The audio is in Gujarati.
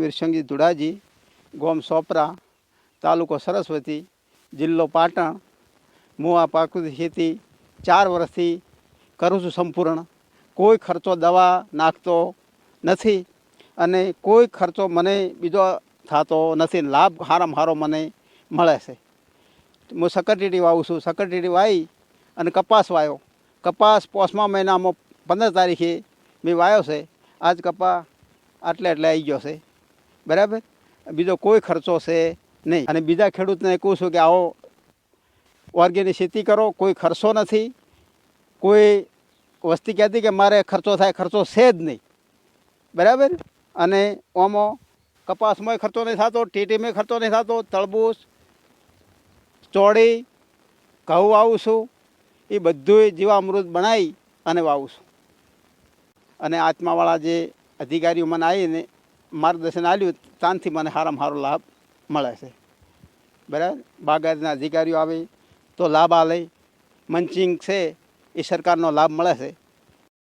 વિરસંગી ધુડાજી, ગોમ સોપરા, તાલુકો સરસ્વતી, જિલ્લો પાટણ હું આ પ્રાકૃતિક ખેતી, ચાર વર્ષથી કરું છું સંપૂર્ણ. કોઈ ખર્ચો દવા નાખતો નથી અને કોઈ ખર્ચો મને બીજો થતો નથી. લાભ હારામાં હારો મને મળે છે. હું સકરટીડી વાવું છું. સકરટીડી વાવી અને કપાસ વાવ્યો કપાસ પોસમા મહિનામાં પંદર તારીખે મેં વાવ્યો છે. આજ કપા આટલે એટલે આવી ગયો છે. બરાબર? બીજો કોઈ ખર્ચો છે નહીં. અને બીજા ખેડૂતને કહું છું કે આવો ઓર્ગેનિક ખેતી કરો, કોઈ ખર્ચો નથી. કોઈ વસ્તી કહેતી કે મારે ખર્ચો થાય, ખર્ચો છે જ નહીં. બરાબર? અને ઓમો કપાસમાંય ખર્ચો નહીં થતો, ટીટીમાં ખર્ચો નહીં થતો તળબૂચ ચોળી, ઘઉં વાવું છું. એ બધું જીવામૃત બનાવી અને વાવું છું. અને આત્માવાળા જે અધિકારીઓ મને આવીને માર્ગદર્શન આપ્યું, ત્યાંથી મને સારામાં સારો લાભ મળે છે. બરાબર? બાગાયતના અધિકારીઓ આવે, તો લાભ આલે. મંચિંગ છે, એ સરકારનો લાભ મળે છે.